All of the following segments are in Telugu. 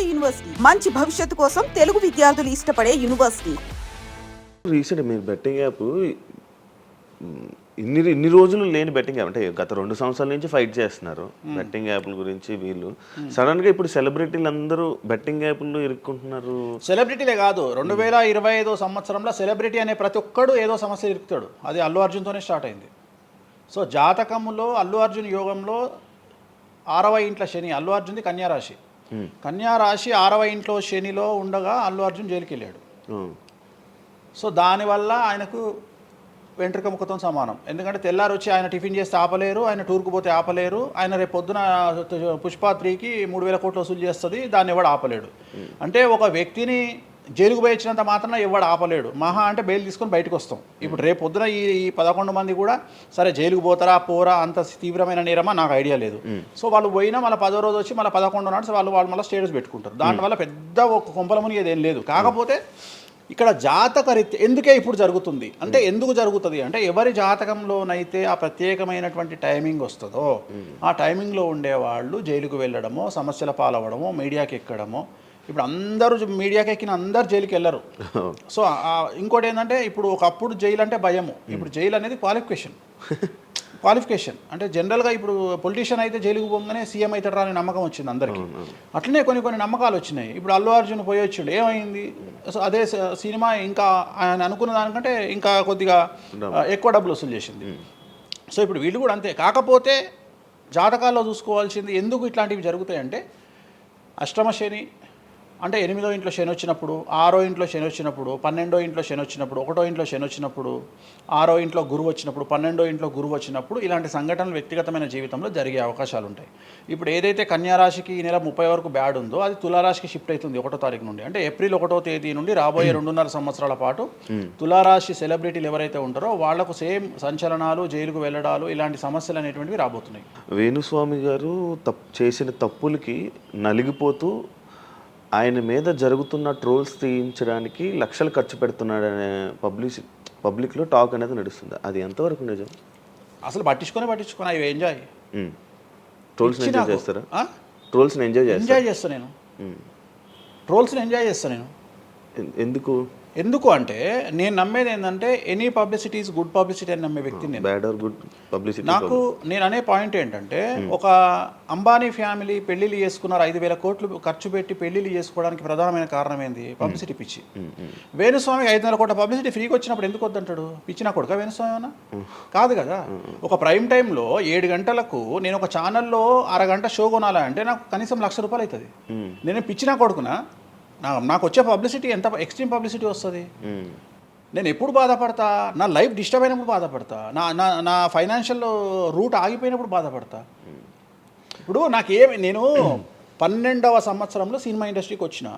ఉమ్మడి యూనివర్సిటీ. మంచి భవిష్యత్తు కోసం తెలుగు విద్యార్థులు ఇష్టపడే యూనివర్సిటీ. రీసెంట్ మీరు బెట్టింగ్ యాప్ ఇన్ని ఇన్ని రోజులు లేని బెట్టింగ్ యాప్. అంటే గత రెండు సంవత్సరాల నుంచి ఫైట్ చేస్తున్నారు బెట్టింగ్ యాప్ల గురించి వీళ్ళు. సడన్గా ఇప్పుడు సెలబ్రిటీలు అందరూ బెట్టింగ్ యాప్లు ఇరుక్కుంటున్నారు. సెలబ్రిటీలే కాదు రెండు వేల ఇరవై ఐదో సంవత్సరంలో సెలబ్రిటీ అనే ప్రతి ఒక్కడు ఏదో సమస్య ఇరుకుతాడు. అది అల్లు అర్జున్తోనే స్టార్ట్ అయింది. సో జాతకములో అల్లు అర్జున్ యోగంలో ఆరవ ఇంట్లో శని అల్లు అర్జున్ది కన్యా రాశి కన్యా రాశి ఆరవ ఇంట్లో శనిలో ఉండగా అల్లు అర్జున్ జైలుకి వెళ్ళాడు. సో దానివల్ల ఆయనకు వెంట్రుక ముఖతో సమానం. ఎందుకంటే తెల్లారు వచ్చి ఆయన టిఫిన్ చేస్తే ఆపలేరు ఆయన టూర్కు పోతే ఆపలేరు ఆయన రేపు పొద్దున పుష్ప త్రీకి మూడు వేల కోట్లు వసూలు చేస్తుంది దాన్ని ఎవడు ఆపలేడు. అంటే ఒక వ్యక్తిని జైలుకు పోయి ఇచ్చినంత మాత్రాన ఎవడు ఆపలేడు. మహా అంటే బెయిల్ తీసుకొని బయటకు వస్తాం. ఇప్పుడు రేపు పొద్దున ఈ ఈ పదకొండు మంది కూడా సరే జైలుకు పోతారా పోరా అంత తీవ్రమైన నేరమా నాకు ఐడియా లేదు. సో వాళ్ళు పోయినా మళ్ళీ పదో రోజు వచ్చి మళ్ళీ పదకొండు నాడు వాళ్ళు వాళ్ళు మళ్ళీ స్టేటస్ పెట్టుకుంటారు. దానివల్ల పెద్ద ఒక కొంపల మునిగేది ఏం లేదు. కాకపోతే ఇక్కడ జాతక రీత్యా ఎందుకే ఇప్పుడు జరుగుతుంది? అంటే ఎందుకు జరుగుతుంది? అంటే ఎవరి జాతకంలోనైతే ఆ ప్రత్యేకమైనటువంటి టైమింగ్ వస్తుందో ఆ టైమింగ్లో ఉండేవాళ్ళు జైలుకు వెళ్ళడమో సమస్యల పాలవడమో మీడియాకి ఎక్కడమో ఇప్పుడు అందరూ మీడియాకి ఎక్కిన అందరు జైలుకి వెళ్ళరు. సో ఇంకోటి ఏంటంటే ఇప్పుడు ఒకప్పుడు జైలు అంటే భయము. ఇప్పుడు జైలు అనేది క్వాలిఫికేషన్ క్వాలిఫికేషన్ అంటే జనరల్గా ఇప్పుడు పొలిటీషియన్ అయితే జైలుకు పోగానే సీఎం అవుతాడు రాని నమ్మకం వచ్చింది అందరికీ. అట్లనే కొన్ని కొన్ని నమ్మకాలు వచ్చినాయి. ఇప్పుడు అల్లు అర్జున్ పోయి వచ్చిండు ఏమైంది? సో అదే సినిమా ఇంకా ఆయన అనుకున్న దానికంటే ఇంకా కొద్దిగా ఎక్కువ డబ్బులు వసూలు చేసింది. సో ఇప్పుడు వీళ్ళు కూడా అంతే. కాకపోతే జాతకాల్లో చూసుకోవాల్సింది ఎందుకు ఇట్లాంటివి జరుగుతాయంటే అష్టమ శని అంటే ఎనిమిదో ఇంట్లో శని వచ్చినప్పుడు ఆరో ఇంట్లో శని వచ్చినప్పుడు పన్నెండో ఇంట్లో శని వచ్చినప్పుడు ఒకటో ఇంట్లో శని వచ్చినప్పుడు ఆరో ఇంట్లో గురువు వచ్చినప్పుడు పన్నెండో ఇంట్లో గురువు వచ్చినప్పుడు ఇలాంటి సంఘటనలు వ్యక్తిగతమైన జీవితంలో జరిగే అవకాశాలు ఉంటాయి. ఇప్పుడు ఏదైతే కన్యా రాశికి ఈ నెల ముప్పై వరకు బ్యాడ్ ఉందో అది తులారాశికి షిఫ్ట్ అవుతుంది ఒకటో తారీఖు నుండి. అంటే ఏప్రిల్ ఒకటో తేదీ నుండి రాబోయే రెండున్నర సంవత్సరాల పాటు తులారాశి సెలబ్రిటీలు ఎవరైతే ఉంటారో వాళ్ళకు సేమ్ సంచలనాలు జైలుకు వెళ్ళడాలు ఇలాంటి సమస్యలు అనేటువంటివి రాబోతున్నాయి. వేణుస్వామి గారు తప్ చేసిన తప్పులకి నలిగిపోతూ ఆయన మీద జరుగుతున్న ట్రోల్స్ తీయించడానికి లక్షలు ఖర్చు పెడుతున్నాడనే పబ్లిక్ పబ్లిక్లో టాక్ అనేది నడుస్తుంది. అది ఎంతవరకు నిజం? అసలు పట్టించుకొని పట్టించుకొని అవి ఎంజాయ్ ట్రోల్స్ని పిచ్చి ఎంజాయ్. చేస్తారా? ఆ? ట్రోల్స్ని ఎంజాయ్ ఎంజాయ్ చేస్తా నేను. ట్రోల్స్ని ఎంజాయ్ చేస్తా నేను. ఎందుకు? ఎందుకు అంటే నేను నమ్మేది ఏంటంటే any publicity is good publicity అని నమ్మే వ్యక్తిని నేను. బ్యాడ్ ఆర్ గుడ్ పబ్లిసిటీ నాకు నేను అనే పాయింట్ ఏంటంటే ఒక అంబానీ ఫ్యామిలీ పెళ్ళిళ్ళు చేసుకున్నారు ఐదు వేల కోట్లు ఖర్చు పెట్టి పెళ్ళిళ్ళు చేసుకోవడానికి ప్రధానమైన కారణం ఏంది? పబ్లిసిటీ పిచ్చి. వేణుస్వామికి ఐదు వందల కోట్ల పబ్లిసిటీ ఫ్రీకి వచ్చినప్పుడు ఎందుకు వద్దంటాడు? పిచ్చి నా కొడుక వేణుస్వామి అన్న కాదు కదా. ఒక ప్రైమ్ టైంలో ఏడు గంటలకు నేను ఒక ఛానల్లో అరగంట షో కొనాలా అంటే నాకు కనీసం లక్ష రూపాయలు అవుతుంది. నేను పిచ్చి నా కొడుకునా? నాకు వచ్చే పబ్లిసిటీ ఎంత ఎక్స్ట్రీమ్ పబ్లిసిటీ వస్తుంది? నేను ఎప్పుడు బాధపడతా? నా లైఫ్ డిస్టర్బ్ అయినప్పుడు బాధపడతా. నా నా నా ఫైనాన్షియల్ రూట్ ఆగిపోయినప్పుడు బాధపడతా. ఇప్పుడు నాకేమి నేను పన్నెండవ సంవత్సరంలో సినిమా ఇండస్ట్రీకి వచ్చిన.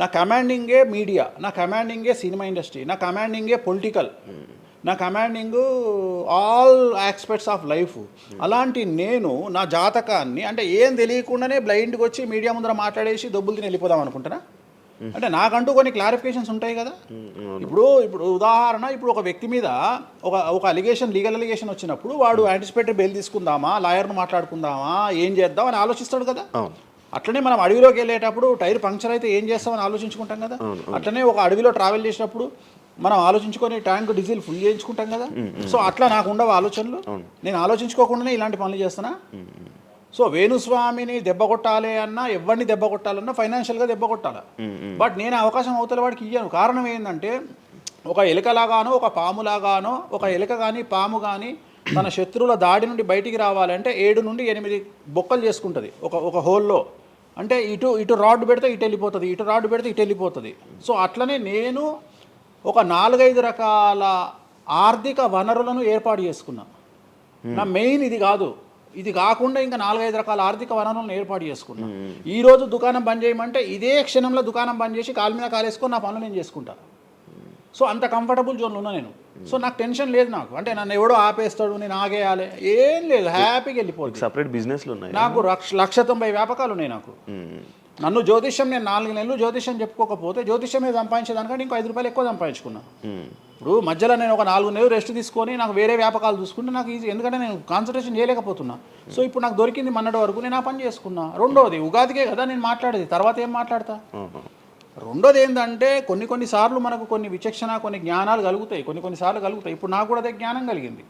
నా కమాండింగే మీడియా నా కమాండింగే సినిమా ఇండస్ట్రీ నా కమాండింగే పొలిటికల్ నా commanding all aspects of life అలాంటి నేను నా జాతకాన్ని అంటే ఏం తెలియకుండానే బ్లైండ్కి వచ్చి మీడియా ముందర మాట్లాడేసి దొబ్బులు తిని వెళ్ళిపోదాం అనుకుంటానా? అంటే నాకంటూ కొన్ని క్లారిఫికేషన్స్ ఉంటాయి కదా. ఇప్పుడు ఇప్పుడు ఉదాహరణ ఇప్పుడు ఒక వ్యక్తి మీద ఒక ఒక అలిగేషన్ లీగల్ అలిగేషన్ వచ్చినప్పుడు వాడు యాంటిసిపేటరీ బెయిల్ తీసుకుందామా లాయర్ను మాట్లాడుకుందామా ఏం చేద్దాం అని ఆలోచిస్తాడు కదా. అట్లనే మనం అడవిలోకి వెళ్ళేటప్పుడు టైర్ పంక్చర్ అయితే ఏం చేస్తామని ఆలోచించుకుంటాం కదా. అట్లనే ఒక అడవిలో ట్రావెల్ చేసినప్పుడు మనం ఆలోచించుకొని ట్యాంక్ డీజిల్ ఫుల్ చేయించుకుంటాం కదా. సో అట్లా నాకు ఉండవు ఆలోచనలు. నేను ఆలోచించుకోకుండానే ఇలాంటి పనులు చేస్తున్నా. సో వేణుస్వామిని దెబ్బ కొట్టాలి అన్నా ఎవరిని దెబ్బ కొట్టాలన్నా ఫైనాన్షియల్గా దెబ్బ కొట్టాలి? బట్ నేను అవకాశం అవతల వాడికి ఇయ్యాను. కారణం ఏంటంటే ఒక ఎలుకలాగానో ఒక పాములాగానో ఒక ఎలుక కానీ పాము కానీ తన శత్రువుల దాడి నుండి బయటికి రావాలంటే ఏడు నుండి ఎనిమిది బొక్కలు చేసుకుంటుంది. ఒక ఒక హోల్లో. అంటే ఇటు ఇటు రాడ్ పెడితే ఇటు వెళ్ళిపోతుంది ఇటు రాడ్ పెడితే ఇటు వెళ్ళిపోతుంది. సో అట్లనే నేను ఒక నాలుగైదు రకాల ఆర్థిక వనరులను ఏర్పాటు చేసుకున్నా. నా మెయిన్ ఇది కాదు. ఇది కాకుండా ఇంకా నాలుగైదు రకాల ఆర్థిక వనరులను ఏర్పాటు చేసుకున్నా. ఈ రోజు దుకాణం బంద్ చేయమంటే ఇదే క్షణంలో దుకాణం బంద్ చేసి కాలు మీద కాలేసుకొని నా పనులు నేను చేసుకుంటా. సో అంత కంఫర్టబుల్ జోన్లో ఉన్నా నేను. సో నాకు టెన్షన్ లేదు నాకు. అంటే నన్ను ఎవడో ఆపేస్తాడు నేను ఆగేయాలి ఏం లేదు హ్యాపీగా వెళ్ళిపోతుంది సపరేట్ బిజినెస్లు ఉన్నాయి. నాకు లక్ష లక్ష తొంభై వ్యాపకాలు ఉన్నాయి నాకు. నన్ను జ్యోతిష్యం నేను నాలుగు నెలలు జ్యోతిష్యం చెప్పుకోకపోతే జ్యోతిష్యం మీద సంపాదించేదానికంటే ఇంకో ఐదు రూపాయలు ఎక్కువ సంపాదించుకున్నా. ఇప్పుడు మధ్యలో నేను ఒక నాలుగు నెలలు రెస్ట్ తీసుకొని నాకు వేరే వ్యాపకాలు చూసుకుంటే నాకు ఈజీ. ఎందుకంటే నేను కాన్సన్ట్రేషన్ చేయలేకపోతున్నా. సో ఇప్పుడు నాకు దొరికింది మొన్నటి వరకు నేను ఆ పని చేసుకున్నా. రెండోది ఉగాదికే కదా నేను మాట్లాడేది. తర్వాత ఏం మాట్లాడతా. రెండోది ఏంటంటే కొన్ని కొన్ని సార్లు మనకు కొన్ని విచక్షణ కొన్ని జ్ఞానాలు కలుగుతాయి. కొన్ని కొన్ని సార్లు కలుగుతాయి. ఇప్పుడు నాకు కూడా అదే జ్ఞానం కలిగింది.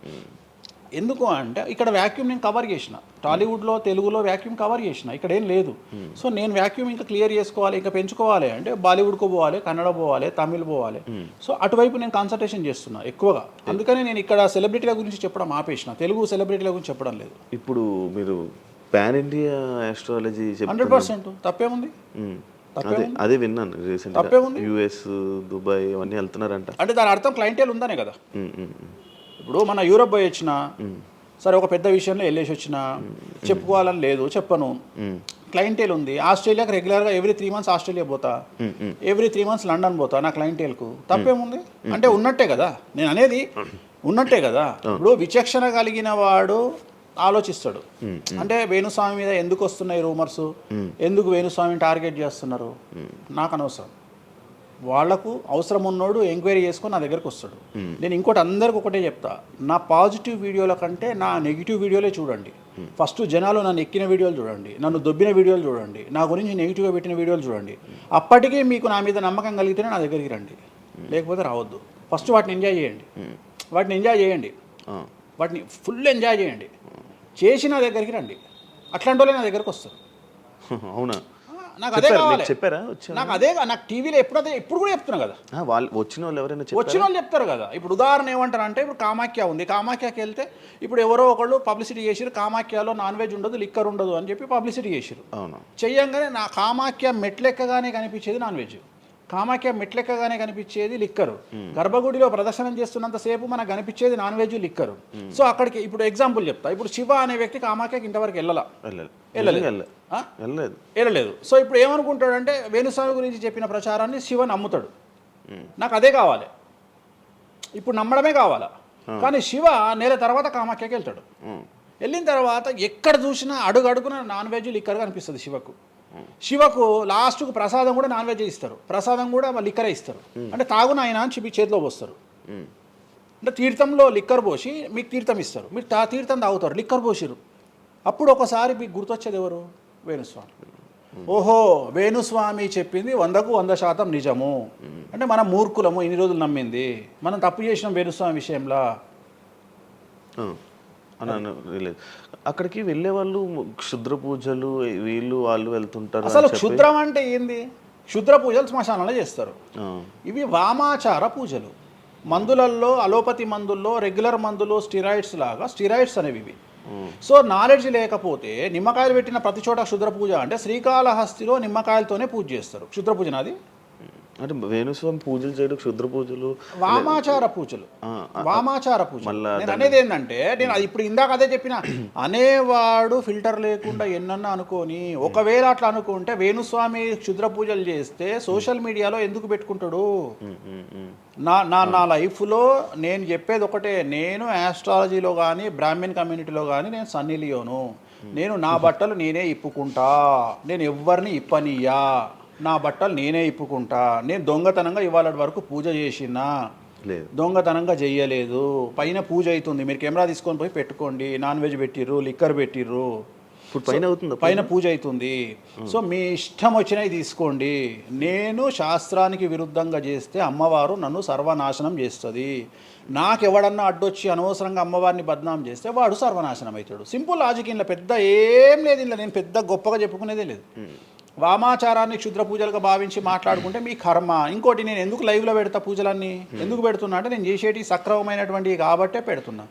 ఎందుకు అంటే ఇక్కడ వ్యాక్యూమ్ నేను కవర్ చేసిన. టాలీవుడ్లో తెలుగులో వ్యాక్యూమ్ కవర్ చేసిన. ఇక్కడ ఏం లేదు. సో నేను వ్యాక్యూమ్ ఇంకా క్లియర్ చేసుకోవాలి ఇంకా పెంచుకోవాలి అంటే బాలీవుడ్కు పోవాలి కన్నడ పోవాలి తమిళ్ పోవాలి. సో అటువైపు నేను కాన్సన్ట్రేషన్ చేస్తున్నా ఎక్కువగా. అందుకని నేను ఇక్కడ సెలబ్రిటీల గురించి చెప్పడం ఆపేసిన. తెలుగు సెలబ్రిటీల గురించి చెప్పడం లేదు. ఇప్పుడు మీరు pan India astrology hundred percent తప్పేముంది? అదే అదే విన్నాను తప్పేముంది? యుఎస్ దుబాయ్ అవన్నీ వెళ్తున్నారంట. అంటే దాని అర్థం క్లయింటేల్ ఉందనే కదా. ఇప్పుడు మన యూరప్ పోయి వచ్చిన సరే ఒక పెద్ద విషయంలో వెళ్ళేసి వచ్చిన చెప్పుకోవాలని లేదు చెప్పను. క్లయింటేల్ ఉంది. ఆస్ట్రేలియాకి రెగ్యులర్గా ఎవ్రీ త్రీ మంత్స్ ఆస్ట్రేలియా పోతా. ఎవ్రీ త్రీ మంత్స్ లండన్ పోతా నా క్లయింటేల్కు. తప్పేముంది? అంటే ఉన్నట్టే కదా. నేను అనేది ఉన్నట్టే కదా. ఇప్పుడు విచక్షణ కలిగిన వాడు ఆలోచిస్తాడు. అంటే వేణుస్వామి మీద ఎందుకు వస్తున్నాయి రూమర్స్ ఎందుకు వేణుస్వామిని టార్గెట్ చేస్తున్నారు? నాకు అనవసరం. వాళ్ళకు అవసరం ఉన్నోడు ఎంక్వైరీ చేసుకొని నా దగ్గరకు వస్తాడు. నేను ఇంకోటి అందరికి ఒకటే చెప్తా. నా పాజిటివ్ వీడియోల కంటే నా నెగిటివ్ వీడియోలే చూడండి. ఫస్ట్ జనాలు నన్ను ఎక్కిన వీడియోలు చూడండి. నన్ను దొబ్బిన వీడియోలు చూడండి. నా గురించి నెగిటివ్గా పెట్టిన వీడియోలు చూడండి. అప్పటికే మీకు నా మీద నమ్మకం కలిగితేనే నా దగ్గరికి రండి. లేకపోతే రావద్దు. ఫస్ట్ వాటిని ఎంజాయ్ చేయండి. వాటిని ఎంజాయ్ చేయండి. వాటిని ఫుల్ ఎంజాయ్ చేయండి. చేసి నా దగ్గరికి రండి. అట్లాంటి వాళ్ళే నా దగ్గరకు వస్తారు. అవునా? నాకు అదే? కావాలి. చెప్పారా? నాకు అదే నాకు టీవీలో ఎప్పుడైతే ఇప్పుడు కూడా చెప్తున్నా కదా. వాళ్ళు వచ్చిన వాళ్ళు ఎవరైనా వచ్చిన వాళ్ళు చెప్తారు కదా. ఇప్పుడు ఉదాహరణ ఏమంటారు అంటే ఇప్పుడు కామాఖ్య ఉంది. కామాఖ్యకి వెళ్తే ఇప్పుడు ఎవరో ఒకళ్ళు పబ్లిసిటీ చేసిరు కామాఖ్యలో నాన్ వెజ్ ఉండదు లిక్కర్ ఉండదు అని చెప్పి పబ్లిసిటీ చేసిరు అవును. చెయ్యంగానే నా కామాఖ్య మెట్లెక్కగానే కనిపించేది నాన్ వెజ్. కామాఖ్య మెట్లెక్కగానే కనిపించేది లిక్కరు. గర్భగుడిలో ప్రదర్శనం చేస్తున్నంత సేపు మనకు కనిపించేది నాన్ వెజ్ లిక్కరు. సో అక్కడికి ఇప్పుడు ఎగ్జాంపుల్ చెప్తా. ఇప్పుడు శివ అనే వ్యక్తి కామాఖ్యకి ఇంతవరకు వెళ్ళాల. వెళ్ళలేదు. వెళ్ళలేదు. సో ఇప్పుడు ఏమనుకుంటాడంటే వేణుస్వామి గురించి చెప్పిన ప్రచారాన్ని శివ నమ్ముతాడు. నాకు అదే కావాలి. ఇప్పుడు నమ్మడమే కావాలా? కానీ శివ నెల తర్వాత కామాఖ్యకి వెళ్తాడు. వెళ్ళిన తర్వాత ఎక్కడ చూసినా అడుగు అడుగున నాన్ వెజ్ లిక్కర్ కనిపిస్తుంది శివకు. శివకు లాస్ట్కు ప్రసాదం కూడా నాన్ వెజ్ ఇస్తారు. ప్రసాదం కూడా లిక్కరే ఇస్తారు. అంటే తాగున ఆయన అని చెప్పి చేతిలో పోస్తారు. అంటే తీర్థంలో లిక్కర్ పోసి మీకు తీర్థం ఇస్తారు. మీరు తా తీర్థం తాగుతారు లిక్కర్ పోసిరు. అప్పుడు ఒకసారి మీకు గుర్తొచ్చేది ఎవరు? వేణుస్వామి. ఓహో వేణుస్వామి చెప్పింది వందకు వంద శాతం నిజము. అంటే మనం మూర్ఖులము ఇన్ని రోజులు నమ్మింది. మనం తప్పు చేసినాం వేణుస్వామి విషయంలో. అక్కడికి వెళ్ళే వాళ్ళు క్షుద్ర పూజలు వీళ్ళు వాళ్ళు వెళ్తుంటారు అసలు క్షుద్రం అంటే ఏంది? క్షుద్ర పూజలు శ్మశానంలో చేస్తారు. ఇవి వామాచార పూజలు. మందులల్లో అలోపతి మందుల్లో రెగ్యులర్ మందులు స్టిరాయిడ్స్ లాగా స్టిరాయిడ్స్ అనేవి ఇవి. సో నాలెడ్జ్ లేకపోతే నిమ్మకాయలు పెట్టిన ప్రతి చోట క్షుద్ర పూజ అంటే శ్రీకాళహస్తిలో నిమ్మకాయలతోనే పూజ చేస్తారు. క్షుద్ర పూజ నాది? అంటే వేణుస్వామి పూజలు చేయడం క్షుద్ర పూజలు వామాచార పూజలు. వామాచార పూజ మళ్ళా నేను అనేది ఏంటంటే నేను అది ఇప్పుడు ఇందాక అదే చెప్పిన అనేవాడు ఫిల్టర్ లేకుండా ఎన్నన్నా అనుకొని ఒకవేళ అట్లా అనుకుంటే వేణుస్వామి క్షుద్ర పూజలు చేస్తే సోషల్ మీడియాలో ఎందుకు పెట్టుకుంటాడు. నా నా నా లైఫ్లో నేను చెప్పేది ఒకటే నేను ఆస్ట్రాలజీలో కానీ బ్రాహ్మణ్ కమ్యూనిటీలో కానీ నేను సన్నీ లియోను నేను నా బట్టలు నేనే ఇప్పుకుంటా. నేను ఎవ్వరిని ఇప్పనియ్యా. నా బట్టలు నేనే ఇప్పుకుంటా. నేను దొంగతనంగా ఇవాళ వరకు పూజ చేసినా. లేదు. దొంగతనంగా చెయ్యలేదు పైన పూజ అవుతుంది. మీరు కెమెరా తీసుకొని పోయి పెట్టుకోండి. నాన్ వెజ్ పెట్టిర్రు లిక్కర్ పెట్టిర్రు. ఇప్పుడు పైన అవుతుందా పైన పూజ అవుతుంది. సో మీ ఇష్టం వచ్చినవి తీసుకోండి. నేను శాస్త్రానికి విరుద్ధంగా చేస్తే అమ్మవారు నన్ను సర్వనాశనం చేస్తుంది. నాకు ఎవడన్నా అడ్డొచ్చి అనవసరంగా అమ్మవారిని బద్నాం చేస్తే వాడు సర్వనాశనం అవుతాడు. సింపుల్ లాజిక్ ఇంట్లో పెద్ద ఏం లేదు ఇంట్లో నేను పెద్ద గొప్పగా చెప్పుకునేదే లేదు. వామాచారాన్ని క్షుద్ర పూజలుగా భావించి మాట్లాడుకుంటే మీ కర్మ. ఇంకోటి నేను ఎందుకు లైవ్లో పెడతా పూజలన్నీ? ఎందుకు పెడుతున్నా అంటే నేను చేసేటి సక్రమమైనటువంటివి కాబట్టే పెడుతున్నా.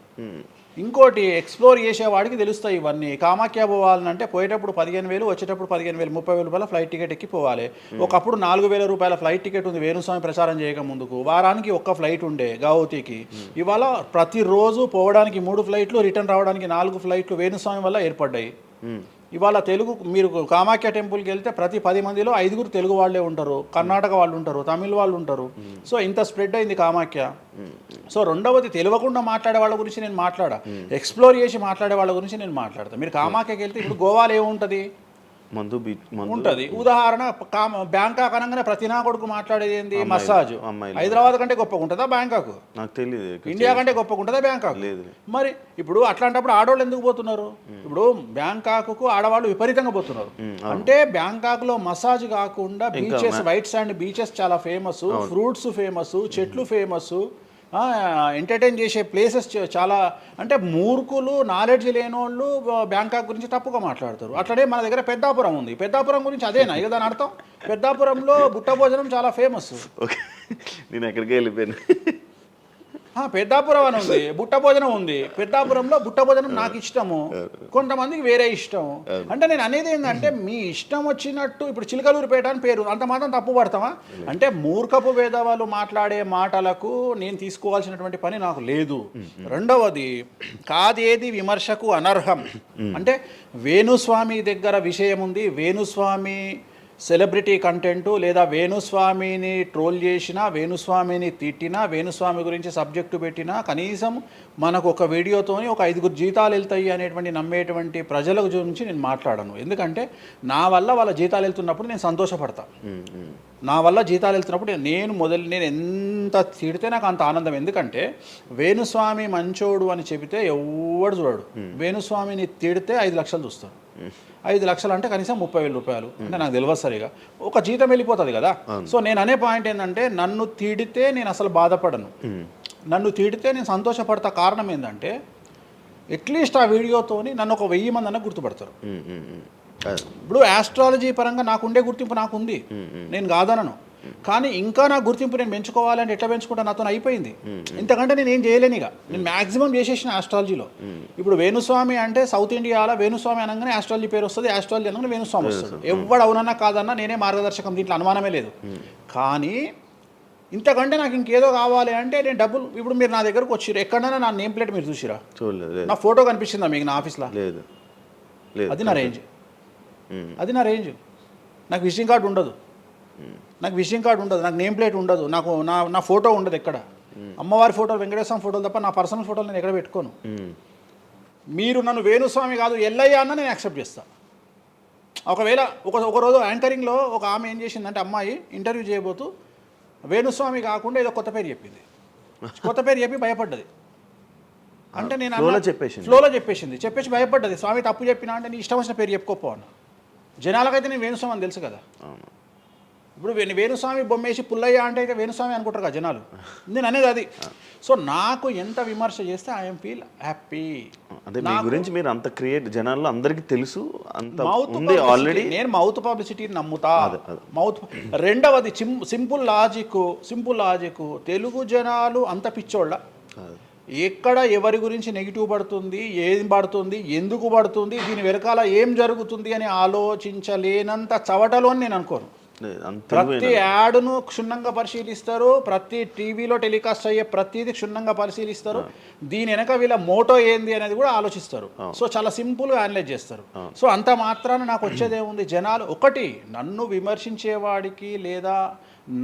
ఇంకోటి ఎక్స్ప్లోర్ చేసేవాడికి తెలుస్తాయి ఇవన్నీ. కామాఖ్య పోవాలంటే పోయేటప్పుడు పదిహేను వేలు వచ్చేటప్పుడు పదిహేను వేలు ముప్పై వేల రూపాయల ఫ్లైట్ టికెట్ ఎక్కి పోవాలి ఒకప్పుడు నాలుగు వేల రూపాయల ఫ్లైట్ టికెట్ ఉంది వేణుస్వామి ప్రచారం చేయక ముందుకు. వారానికి ఒక్క ఫ్లైట్ ఉండే గౌహతికి ఇవాళ ప్రతిరోజు పోవడానికి మూడు ఫ్లైట్లు రిటర్న్ రావడానికి నాలుగు ఫ్లైట్లు వేణుస్వామి వల్ల ఏర్పడ్డాయి. ఇవాళ తెలుగు మీరు కామాఖ్య టెంపుల్కి వెళ్తే ప్రతి పది మందిలో ఐదుగురు తెలుగు వాళ్ళే ఉంటారు కర్ణాటక వాళ్ళు ఉంటారు తమిళ వాళ్ళు ఉంటారు. సో ఇంత స్ప్రెడ్ అయింది కామాఖ్య. సో రెండవది తెలియకుండా మాట్లాడే వాళ్ళ గురించి నేను మాట్లాడా? ఎక్స్ప్లోర్ చేసి మాట్లాడే వాళ్ళ గురించి నేను మాట్లాడతా. మీరు కామాఖ్యకి వెళ్తే ఇప్పుడు గోవాలో ఏముంటుంది? మందు ఉంటది. ఉదాహరణ కామ బ్యాంకాక్ అనగానే ప్రతి నా కొడుకు మాట్లాడేది ఏంది? మసాజ్. హైదరాబాద్ కంటే గొప్పగా ఉంటుందా బ్యాంకాక్? నాకు తెలియదు ఇండియా కంటే గొప్పగా ఉంటుందా బ్యాంకాక్? లేదు. మరి ఇప్పుడు అట్లాంటప్పుడు ఆడవాళ్ళు ఎందుకు పోతున్నారు? ఇప్పుడు బ్యాంకాక్కు ఆడవాళ్ళు విపరీతంగా పోతున్నారు. అంటే బ్యాంకాక్లో మసాజ్ కాకుండా బీచెస్ వైట్ శాండ్ బీచెస్ చాలా ఫేమస్. ఫ్రూట్స్ ఫేమస్ చెట్లు ఫేమస్. ఎంటర్టైన్ చేసే ప్లేసెస్ చాలా అంటే మూర్ఖులు నాలెడ్జ్ లేని వాళ్ళు బ్యాంకాక్ గురించి తప్పుగా మాట్లాడతారు. అట్లనే మన దగ్గర పెద్దాపురం ఉంది. పెద్దాపురం గురించి అదేనా? ఇక దాని అర్థం? పెద్దాపురంలో బుట్ట భోజనం చాలా ఫేమస్ ఓకే. నేను ఎక్కడికి వెళ్ళిపోయాను. పెద్దాపురం అని ఉంది. బుట్ట భోజనం ఉంది. పెద్దాపురంలో బుట్ట భోజనం నాకు ఇష్టము. కొంతమందికి వేరే ఇష్టం. అంటే నేను అనేది ఏంటంటే మీ ఇష్టం వచ్చినట్టు ఇప్పుడు చిలకలూరుపేట అని పేరు. అంత మాత్రం తప్పు పడతామా? అంటే మూర్ఖపు వేదవాళ్ళు మాట్లాడే మాటలకు నేను తీసుకోవాల్సినటువంటి పని నాకు లేదు. రెండవది కాదేది విమర్శకు అనర్హం? అంటే వేణుస్వామి దగ్గర విషయం ఉంది. వేణుస్వామి సెలబ్రిటీ కంటెంట్ లేదా వేణుస్వామిని ట్రోల్ చేసినా వేణుస్వామిని తిట్టినా వేణుస్వామి గురించి సబ్జెక్టు పెట్టినా కనీసం మనకు ఒక వీడియోతోని ఒక ఐదుగురు జీతాలు వెళ్తాయి అనేటువంటి నమ్మేటువంటి ప్రజల గురించి నేను మాట్లాడను. ఎందుకంటే నా వల్ల వాళ్ళ జీతాలు వెళ్తున్నప్పుడు నేను సంతోషపడతాను నా వల్ల జీతాలు వెళ్తున్నప్పుడు నేను మొదలు నేను ఎంత తిడితే నాకు అంత ఆనందం. ఎందుకంటే వేణుస్వామి మంచోడు అని చెబితే ఎవడు చూడడు. వేణుస్వామిని తిడితే ఐదు లక్షలు చూస్తాడు ఐదు లక్షలు అంటే కనీసం ముప్పై వేల రూపాయలు. అంటే నాకు తెలియదు సరిగా. ఒక జీతం వెళ్ళిపోతుంది కదా. సో నేను అనే పాయింట్ ఏంటంటే నన్ను తిడితే నేను అసలు బాధపడను. నన్ను తిడితే నేను సంతోషపడతా కారణం ఏంటంటే అట్లీస్ట్ ఆ వీడియోతోని నన్ను ఒక వెయ్యి మంది అన్న గుర్తుపడతారు. ఇప్పుడు ఆస్ట్రాలజీ పరంగా నాకు ఉండే గుర్తింపు నాకు ఉంది. నేను కాదనను. కానీ ఇంకా నా గుర్తింపు నేను పెంచుకోవాలంటే ఎట్లా పెంచుకుంటా? నాతో అయిపోయింది. ఇంతకంటే నేను ఏం చేయలేను ఇక. నేను మాక్సిమం చేసేసిన ఆస్ట్రాలజీలో ఇప్పుడు వేణుస్వామి అంటే సౌత్ ఇండియాలో వేణుస్వామి అనగానే ఆస్ట్రాలజీ పేరు వస్తుంది ఆస్ట్రాలజీ అనగానే వేణుస్వామి వస్తుంది. ఎవడు అవునన్నా కాదన్నా నేనే మార్గదర్శకం దీంట్లో అనుమానమే లేదు. కానీ ఇంతకంటే నాకు ఇంకేదో కావాలి అంటే నేను డబ్బులు ఇప్పుడు మీరు నా దగ్గరకు వచ్చిర్రు. ఎక్కడైనా నా నేమ్ ప్లేట్ మీరు చూసిరా నా ఫోటో కనిపిస్తుందా మీకు నా ఆఫీస్లో? లేదు. లేదు అది నా రేంజ్. అది నా రేంజ్. నాకు విజిటింగ్ కార్డు ఉండదు. నాకు విజిటింగ్ కార్డు ఉండదు. నాకు నేమ్ ప్లేట్ ఉండదు. నాకు నా నా ఫోటో ఉండదు ఎక్కడ. అమ్మవారి ఫోటోలు వెంకటేశ్వర ఫోటోలు తప్ప నా పర్సనల్ ఫోటోలు నేను ఎక్కడ పెట్టుకోను. మీరు నన్ను వేణుస్వామి కాదు ఎల్లయ్య అన్న నేను యాక్సెప్ట్ చేస్తా. ఒకవేళ ఒక ఒక రోజు యాంకరింగ్లో ఒక ఆమె ఏం చేసిందంటే అమ్మాయి ఇంటర్వ్యూ చేయబోతూ వేణుస్వామి కాకుండా ఏదో కొత్త పేరు చెప్పింది. కొత్త పేరు చెప్పి భయపడ్డది. అంటే నేను Flow లో అన్నా- చెప్పేసింది. ఫ్లోలో చెప్పేసింది. చెప్పేసి భయపడ్డది. స్వామి తప్పు చెప్పినా అంటే నీ ఇష్టం వచ్చిన పేరు చెప్పుకోపో అన్న. జనాలకైతే నేను వేణుస్వామి అని తెలుసు కదా. ఇప్పుడు వేణుస్వామి బొమ్మేసి పుల్లయ్య అంటే అయితే వేణుస్వామి అనుకుంటారు కదా జనాలు. నేను అనేది అది. సో నాకు ఎంత విమర్శ చేస్తే ఐఎమ్ ఫీల్ హ్యాపీ. అదే మీ గురించి మీరు అంత క్రియేట్ జనాల్లో అందరికీ తెలుసు అంత మౌత్ ఉంది ఆల్రెడీ నేను మౌత్ పబ్లిసిటీని నమ్ముతా. మౌత్ రెండవది simple logic simple logic Telugu జనాలు అంత పిచ్చోళ్ళ. ఎక్కడ ఎవరి గురించి నెగిటివ్ పడుతుంది ఏం పడుతుంది ఎందుకు పడుతుంది దీని వెనకాల ఏం జరుగుతుంది అని ఆలోచించలేనంత చవటలో అని నేను అనుకోను. ప్రతి యాడ్ను క్షుణ్ణంగా పరిశీలిస్తారు ప్రతి టీవీలో టెలికాస్ట్ అయ్యే ప్రతిదీ క్షుణ్ణంగా పరిశీలిస్తారు. దీని వెనక వీళ్ళ మోటో ఏంది అనేది కూడా ఆలోచిస్తారు. సో చాలా సింపుల్గా అనలైజ్ చేస్తారు. సో అంత మాత్రాన నాకు వచ్చేదేముంది జనాలు ఒకటి నన్ను విమర్శించేవాడికి లేదా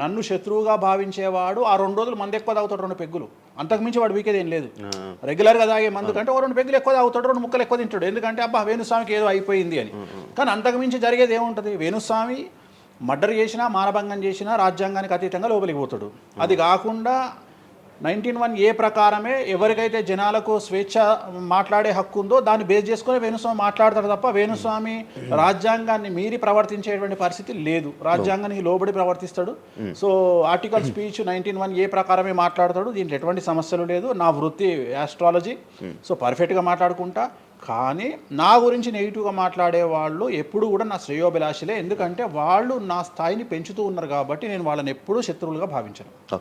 నన్ను శత్రువుగా భావించేవాడు ఆ రెండు రోజులు మంది ఎక్కువ తాగుతాడు రెండు పెగ్గులు. అంతకుమించి వాడు వీకేది ఏం లేదు. రెగ్యులర్గా తాగే మందు కంటే ఓ రెండు పెగ్గులు ఎక్కువ తాగుతాడు రెండు ముక్కలు ఎక్కువ తింటాడు. ఎందుకంటే అబ్బా వేణుస్వామికి ఏదో అయిపోయింది అని. కానీ అంతకుమించి జరిగేది ఏముంటుంది? వేణుస్వామి మర్డర్ చేసినా మానభంగం చేసినా రాజ్యాంగానికి అతీతంగా లోపలికి పోతాడు. అది కాకుండా నైన్టీన్ వన్ ఏ ప్రకారమే ఎవరికైతే జనాలకు స్వేచ్ఛ మాట్లాడే హక్కు ఉందో దాన్ని బేస్ చేసుకుని వేణుస్వామి మాట్లాడతారు తప్ప వేణుస్వామి రాజ్యాంగాన్ని మీరి ప్రవర్తించేటువంటి పరిస్థితి లేదు. రాజ్యాంగానికి లోబడి ప్రవర్తిస్తాడు. So article speech nineteen one A ప్రకారమే మాట్లాడతాడు. దీంట్లో ఎటువంటి సమస్యలు లేదు. నా వృత్తి యాస్ట్రాలజీ సో పర్ఫెక్ట్గా మాట్లాడుకుంటా. కానీ నా గురించి నెగిటివ్గా మాట్లాడే వాళ్ళు ఎప్పుడు కూడా నా శ్రేయోభిలాషలే. ఎందుకంటే వాళ్ళు నా స్థాయిని పెంచుతూ ఉన్నారు కాబట్టి నేను వాళ్ళని ఎప్పుడూ శత్రువులుగా భావించను.